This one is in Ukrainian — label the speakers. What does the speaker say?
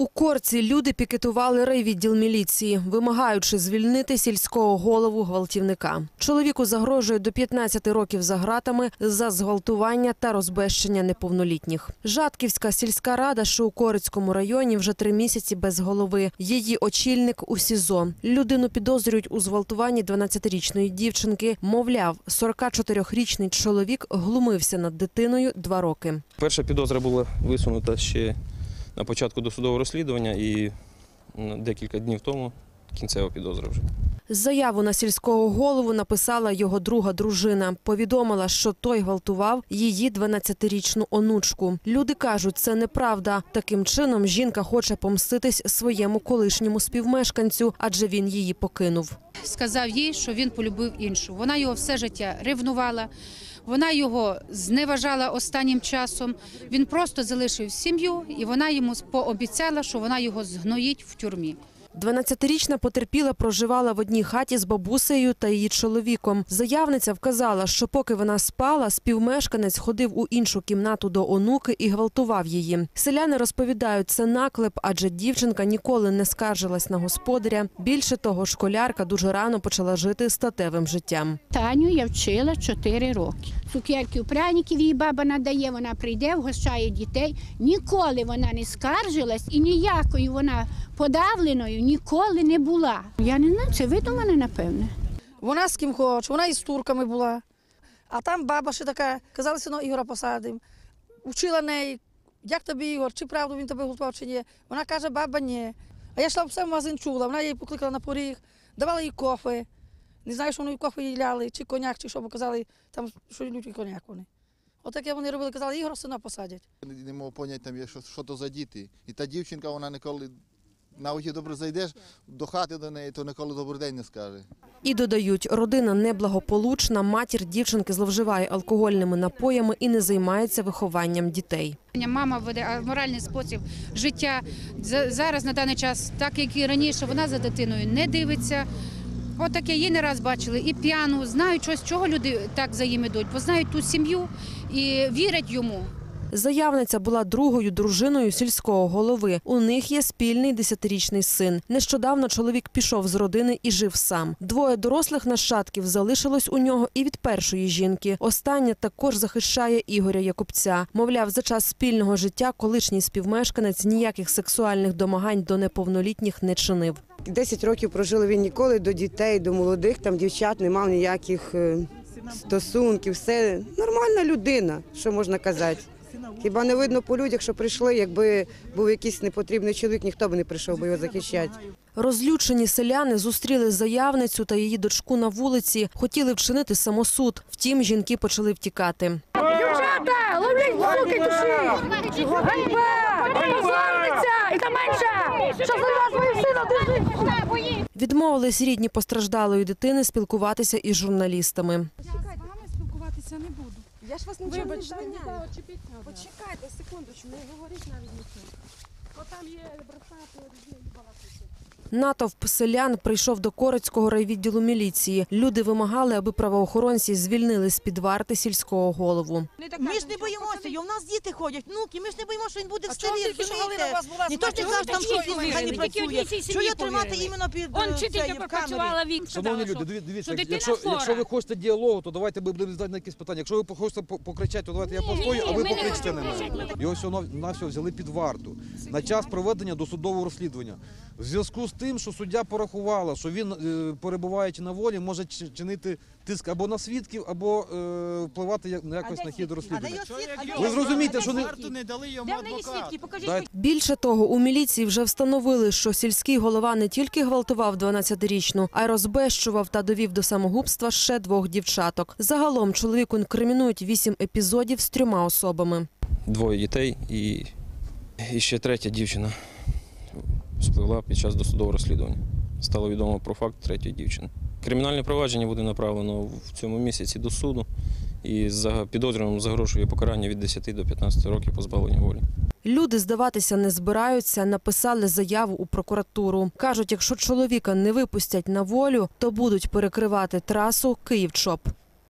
Speaker 1: У Корці люди пікетували райвідділ міліції, вимагаючи звільнити сільського голову гвалтівника. Чоловіку загрожує до 15 років за ґратами за зґвалтування та розбещення неповнолітніх. Жатківська сільська рада, що у Корицькому районі, вже три місяці без голови. Її очільник у СІЗО. Людину підозрюють у зґвалтуванні 12-річної дівчинки. Мовляв, 44-річний чоловік глумився над дитиною два роки.
Speaker 2: Перша підозра була висунута ще на початку досудового розслідування і декілька днів тому кінцева підозра вже.
Speaker 1: Заяву на сільського голову написала його друга дружина. Повідомила, що той гвалтував її 12-річну онучку. Люди кажуть, це неправда. Таким чином жінка хоче помститись своєму колишньому співмешканцю, адже він її покинув.
Speaker 3: сказав їй, що він полюбив іншу. Вона його все життя ревнувала, вона його зневажала останнім часом. Він просто залишив сім'ю, і вона йому пообіцяла, що вона його згноїть в тюрмі.
Speaker 1: 12-річна потерпіла проживала в одній хаті з бабусею та її чоловіком. Заявниця вказала, що поки вона спала, співмешканець ходив у іншу кімнату до онуки і гвалтував її. Селяни розповідають, це наклеп, адже дівчинка ніколи не скаржилась на господаря. Більше того, школярка дуже рано почала жити статевим життям.
Speaker 4: Таню я вчила 4 роки. Цукерків, пряників їй баба надає, вона прийде, вгощає дітей. Ніколи вона не скаржилась і ніякою вона подавленою ніколи не була. Я не знаю, це видумане, напевне.
Speaker 5: Вона з ким хоче, вона із турками була. А там баба ще така, казали, сино Ігора посадимо. Вчила неї, як тобі Ігор, чи правду він тебе готував, чи ні. Вона каже, баба, ні. А я йшла в магазин чула, вона її покликала на поріг, давала їй кофе. Не знаю, що вони кофе їй ляли, чи коняк, чи що, бо казали, там, що йдуть коняк вони. Отаке вони робили, казали, Ігора сина посадять.
Speaker 6: Не, не можу поняти, там, є, що, що то за діти. І та дівчинка, вона ніколи, навіть і добре зайдеш до хати до неї, то ніколи добрий день не скаже.
Speaker 1: І додають, родина неблагополучна, матір дівчинки зловживає алкогольними напоями і не займається вихованням дітей.
Speaker 3: Мама веде моральний спосіб життя зараз на даний час, так як і раніше, вона за дитиною не дивиться. Отаке її не раз бачили. І п'яну, знають щось, чого люди так за їм ідуть, бо знають ту сім'ю і вірять йому.
Speaker 1: Заявниця була другою дружиною сільського голови. У них є спільний десятирічний син. Нещодавно чоловік пішов з родини і жив сам. Двоє дорослих нащадків залишилось у нього і від першої жінки. Остання також захищає Ігоря Якубця. Мовляв, за час спільного життя колишній співмешканець ніяких сексуальних домагань до неповнолітніх не чинив.
Speaker 7: 10 років прожили він ніколи до дітей, до молодих там дівчат не мав ніяких е, стосунків. Все нормальна людина, що можна казати. Хіба не видно по людях, що прийшли, якби був якийсь непотрібний чоловік, ніхто б не прийшов би його захищати.
Speaker 1: Розлючені селяни зустріли заявницю та її дочку на вулиці. Хотіли вчинити самосуд. Втім, жінки почали втікати.
Speaker 8: Дівчата, ловлять суки душі! Ганьба! Позорниця! І та менша! Що за свою сина держить?
Speaker 1: Відмовились рідні постраждалої дитини спілкуватися із журналістами.
Speaker 9: спілкуватися не буду. Я ж вас нічого Вибачте, не знаю. Почекайте секундочку, не говоріть навіть нічого. Бо там є балакати.
Speaker 1: Натовп селян прийшов до Корецького райвідділу міліції. Люди вимагали, аби правоохоронці звільнили з під варти сільського голову.
Speaker 10: Ми ж не боїмося, і у нас діти ходять, внуки, ми ж не боїмося, що він буде в
Speaker 5: А
Speaker 10: селі,
Speaker 5: тільки що Галина у
Speaker 10: розумієте? Не то, що кажуть, там
Speaker 5: Чого
Speaker 10: щось в
Speaker 5: виграли?
Speaker 10: працює. Що його тримати іменно під
Speaker 8: Он
Speaker 10: е,
Speaker 8: вчителька
Speaker 10: цією, в камері?
Speaker 8: вік.
Speaker 11: Шановні люди, дивіться, якщо, якщо ви хочете діалогу, то давайте ми будемо задати на якісь питання. Якщо ви хочете покричати, то давайте я постою, а ви покричте на мене. Його всього на всього взяли під варту на час проведення досудового розслідування. В зв'язку з тим, що суддя порахувала, що він, е, перебуваючи на волі, може чинити тиск або на свідків, або е, впливати на якось на хід розслідування. Ви зрозумієте, що не
Speaker 8: в неї свідки? Покажіть,
Speaker 1: Більше того, у міліції вже встановили, що сільський голова не тільки гвалтував 12-річну, а й розбещував та довів до самогубства ще двох дівчаток. Загалом чоловіку інкримінують вісім епізодів з трьома особами.
Speaker 2: Двоє дітей і, і ще третя дівчина спливла під час досудового розслідування. Стало відомо про факт третьої дівчини. Кримінальне провадження буде направлено в цьому місяці до суду і за підозрюваним загрожує покарання від 10 до 15 років позбавлення волі.
Speaker 1: Люди здаватися не збираються, написали заяву у прокуратуру. Кажуть, якщо чоловіка не випустять на волю, то будуть перекривати трасу Київ-Чоп.